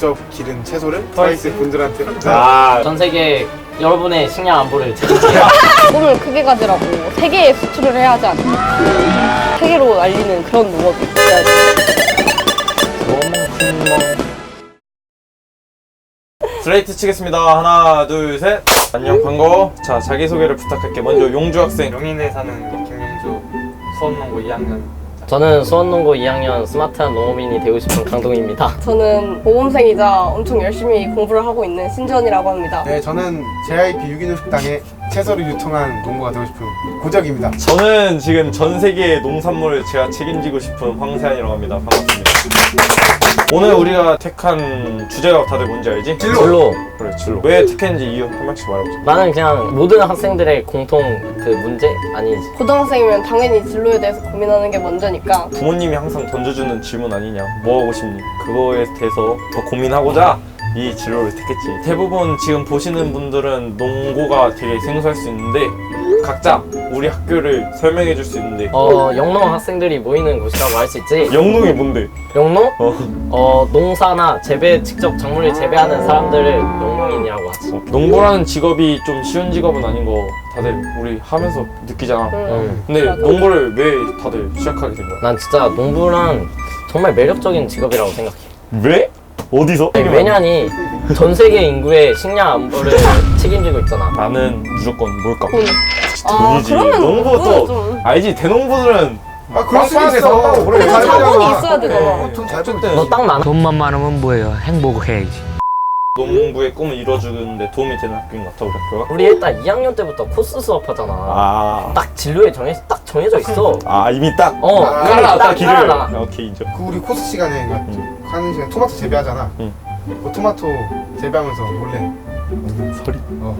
직접 기른 채소를 트와이스 분들한테 아, 전 세계 여러분의 식량 안보를 책임져요. 꿈을 크게 가지라고 세계에 수출을 해야 하지 않나 세계로 알리는 그런 농업이 있어야 돼 스트레이트 치겠습니다. 하나, 둘, 셋. 안녕, 반가워. 자, 자기소개를 부탁할게. 먼저 용주 학생. 용인에 사는 김민주 수원농고 2학년 저는 수원농고 2학년 스마트한 농업인이 되고 싶은 강동입니다. 저는 모범생이자 엄청 열심히 공부를 하고 있는 신지원이라고 합니다 네 저는 JIP 유기농 식당에 채소를 유통한 농부가 되고 싶은 고적입니다 저는 지금 전 세계의 농산물을 제가 책임지고 싶은 황세한이라고 합니다. 반갑습니다. 오늘 우리가 택한 주제가 다들 뭔지 알지? 진로. 그래, 진로. 왜 택했는지 이유 한 명씩 말해보자. 나는 그냥 모든 학생들의 공통 그 문제 아니지. 고등학생이면 당연히 진로에 대해서 고민하는 게 먼저니까 부모님이 항상 던져주는 질문 아니냐 뭐 하고 싶니 그거에 대해서 더 고민하고자 이 진로를 택했지 대부분 지금 보시는 분들은 농고가 되게 생소할 수 있는데 각자 우리 학교를 설명해 줄 수 있는데 어 영농 학생들이 모이는 곳이라고 할 수 있지. 영농이 뭔데? 영농? 어. 어 농사나 재배 직접 작물을 재배하는 사람들을 영농인이라고 하지. 어, 농부라는 직업이 좀 쉬운 직업은 아닌 거 다들 우리 하면서 느끼잖아 음. 근데 농부를 왜 다들 시작하게 된 거야? 난 진짜 농부란 정말 매력적인 직업이라고 생각해. 왜? 어디서? 아니, 왜냐니 전 세계 인구의 식량 안보를 책임지고 있잖아. 나는 무조건 뭘까? 돈. 아 돈이지 그러면 농부 농부는 또 좀 알지 대농부들은 아 그럴 수 빵빵하게 있어 산다고 그래. 근데 잘 자본이. 있어야 되잖아 돈잘 어쨌든 너딱 많아. 돈만 많으면 뭐예요? 행복해야지. 농부의 꿈을 이뤄주는데 도움이 되는 학교인 것 같아 우리 학교가 우리 일단 2학년 때부터 코스 수업하잖아. 아, 딱 진로에 정해 딱 정해져 있어. 아 이미 딱. 어, 아, 이미 깔아놨다 딱 길을 깔아놔. 오케이 인정. 그 우리 코스 시간에 그 하는 시간 토마토 재배하잖아. 응. 그 토마토 재배하면서 몰래. 소리. 어.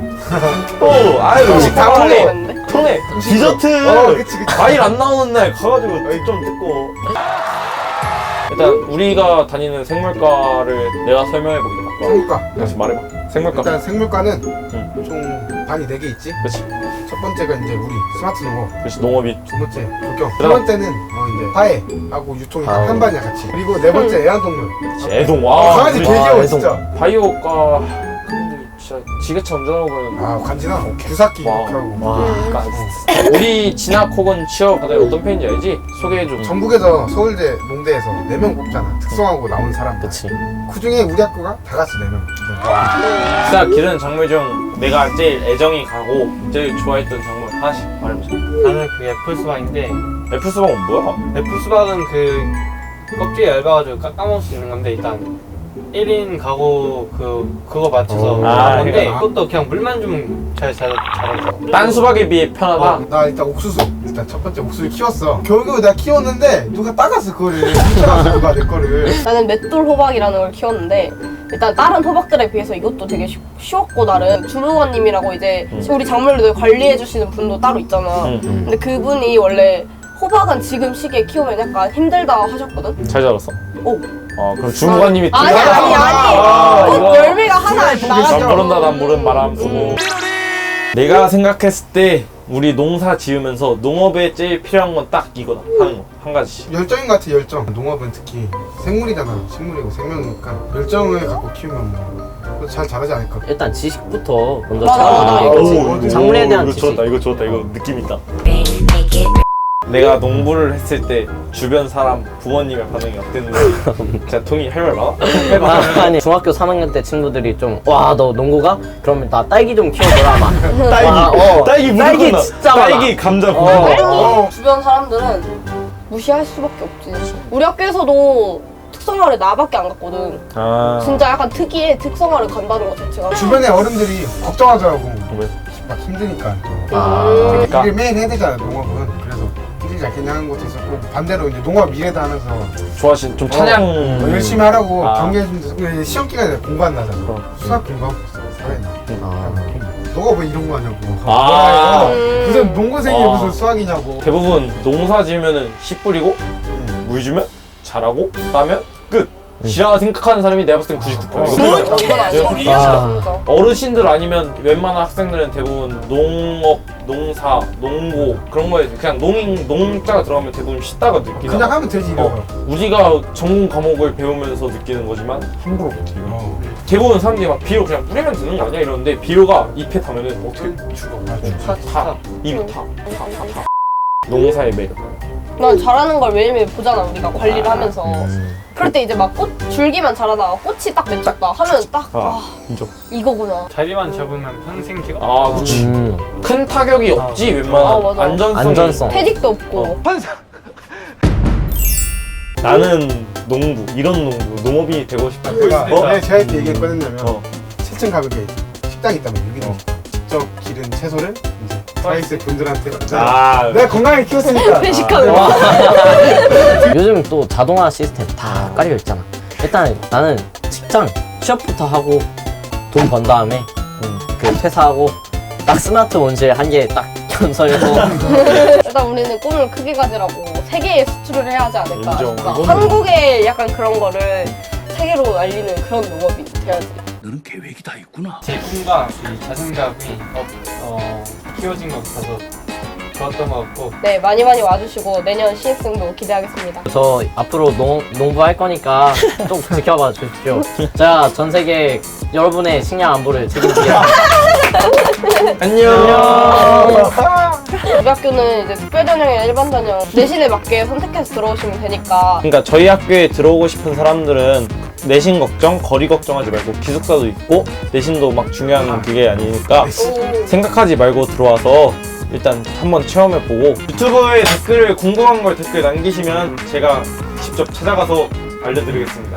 또 아유 음식 다 통해? 통해. 디저트. 어 그치 그치. 과일 안 나오는 날 가가지고 좀 듣고. 일단 우리가 다니는 생물과를 내가 설명해 보겠다 생물과. 다시 말해봐. 생물과. 일단 생물과는 응. 총 반이 4개 있지? 그렇지 첫 번째가 이제 우리 스마트 농업. 그렇지 농업이. 두 번째 조경. 세. 번째는 어 이제 화해하고 유통이 아우. 한 반이야 같이. 그리고 네 번째 애완동물. 애동. 아, 와 강아지 우리 개 귀여워 애동. 진짜. 바이오과 진짜 지게차 운전하고 보면 아 관진아 규삭기 와. 하고 와. 우리 진학 혹은 취업 다들 어떤 편인지 알지? 소개해줘 전국에서 서울대 농대에서 4명 뽑잖아 특성하고 나온 사람들 그치. 그 중에 우리 학교가 다 같이 4명 진짜 기르는 작물 중 내가 제일 애정이 가고 제일 좋아했던 작물 하나씩 말해보자 나는 그 애플 수박인데 애플 수박은 뭐야? 애플 수박은 그 껍질이 얇아가지고 까- 까먹을 수 있는 건데 일단 1인 가구 그 그거 맞춰서 어. 아, 한 건데 그러니까. 그것도 그냥 물만 주면 잘 자라 자라서 딴 수박에 비해 편하다? 어, 나 일단 옥수수 일단 첫 번째 옥수수 키웠어 겨우겨우 내가 키웠는데 누가 따갔어 그거를 훔쳐갔어 누가 내 거를 나는 맷돌 호박이라는 걸 키웠는데 일단 다른 호박들에 비해서 이것도 되게 쉬, 쉬웠고 나름 주무관님이라고 이제 우리 작물들 관리해 주시는 분도 따로 있잖아 응, 응. 근데 그분이 원래 호박은 지금 시기에 키우면 약간 힘들다 하셨거든? 잘 자랐어? 오. 아 그럼 주무관님이 아니 아니 아, 아니. 꽃 열매가 하나 난 나가지고 모른다 난 모른 바람 쓰고 내가 생각했을 때 우리 농사 지으면서 농업에 제일 필요한 건 딱 이거다. 하는 거한 가지씩 열정인 것 같아 열정. 농업은 특히 생물이잖아 식물이고 생명이니까. 열정을 갖고 키우면 뭐잘 자라지 않을까 일단 지식부터 먼저 맞아, 맞아. 찾아보는 게 오, 그치. 작물에 대한 이거 지식. 좋았다. 이거 좋았다. 이거 느낌 있다 내가 농부를 했을 때 주변 사람 부모님의 반응이 어땠는지 진짜 동이 할말 많아? 해봐 아, 아니 중학교 3학년 때 친구들이 좀 와 너 농구가? 그러면 나 딸기 좀 키워줘라 막 딸기 와, 어. 딸기 무조건 딸기 나. 진짜 많아. 딸기 감자 어. 고구마 어. 주변 사람들은 무시할 수밖에 없지 우리 학교에서도 특성화를 나밖에 안 갔거든 아 진짜 약간 특이해 특성화를 간다는 것 자체가 주변에 어른들이 걱정하더라고 왜? 막 힘드니까 아, 그러니까 일을 매일 해야 되잖아 농업은 않겠냐 하는 것도 있었고 반대로 이제 농업 미래다 하면서 좋아하신 좀 찬양 어, 열심히 하라고 아. 경계해주면서 시험 기간에 공부 안 나잖아 그럼. 수학 공부하고 있어 사회나 아. 너가 왜 이런 거 하냐고 아. 뭐라 해서 무슨 농구생이 아. 무슨 수학이냐고 대부분 농사 지으면은 씨 뿌리고 음. 물 주면 자라고 따면 끝 지라 생각하는 사람이 내가 봤을 땐 99%. 어. 그건 아니야 아. 진짜. 어르신들 아니면 웬만한 학생들은 대부분 농업 농사, 농고 그런 거에 그냥 농인 농자가 들어가면 대부분 쉽다가 느끼잖아. 그냥 하면 되지 이거. 어, 우리가 전공 과목을 배우면서 느끼는 거지만 함부로 못해 이거. 어. 대부분 사람들이 막 비료 그냥 뿌리면 되는 거 아니야 이러는데 비료가 잎에 닿으면 어떻게 죽어. 타, 타, 입이 타, 타, 타, 타. 농사의 매력. 난 잘하는 걸 매일매일 보잖아 우리가 관리를 하면서 음. 그럴 때 이제 막 꽃 줄기만 자라다가 꽃이 딱 맺혔다 하면 딱 아, 아, 인정. 이거구나 자리만 잡으면 평생 기가 아, 그치. 음. 큰 타격이 없지 아, 웬만한 맞아. 안전성이. 안전성. 퇴직도 없고 어. 나는 농부, 이런 농부, 농업인이 되고 싶다. 그러니까 어? 내가 제가 이때 얘기했거든요. 어. 7층 가격에 식당이 있다면 여기는 어. 직접 기른 채소를 사이스 분들한테. 아, 내가 건강하게 키웠으니까. 회식하는 아, 거 요즘 또 자동화 시스템 다 깔려 있잖아. 일단 나는 직장 취업부터 하고 돈 번 다음에 음, 그 퇴사하고 딱 스마트 원실 한 개딱 건설해서 일단 우리는 꿈을 크게 가지라고 세계에 수출을 해야 하지 않을까. 인정. 싶다. 이거는- 한국의 약간 그런 거를 세계로 알리는 그런 농업이 돼야지 너는 계획이 다 있구나. 제 꿈과 이 자신감이 어, 어, 키워진 것 같아서 좋았던 것 같고 네 많이 많이 와주시고 내년 신입생도 기대하겠습니다 저 앞으로 농, 농부할 거니까 좀 지켜봐 주십시오. 제가 전 세계 여러분의 식량 안보를 책임지겠습니다. 안녕. 우리 학교는 이제 특별 전형이나 일반 전형 내신에 맞게 선택해서 들어오시면 되니까 그러니까 저희 학교에 들어오고 싶은 사람들은 내신 걱정, 거리 걱정하지 말고 기숙사도 있고 내신도 막 중요한 그게 아니니까 오, 생각하지 말고 들어와서 일단 한번 체험해보고 유튜브에 댓글을 궁금한 걸 댓글 남기시면 제가 직접 찾아가서 알려드리겠습니다.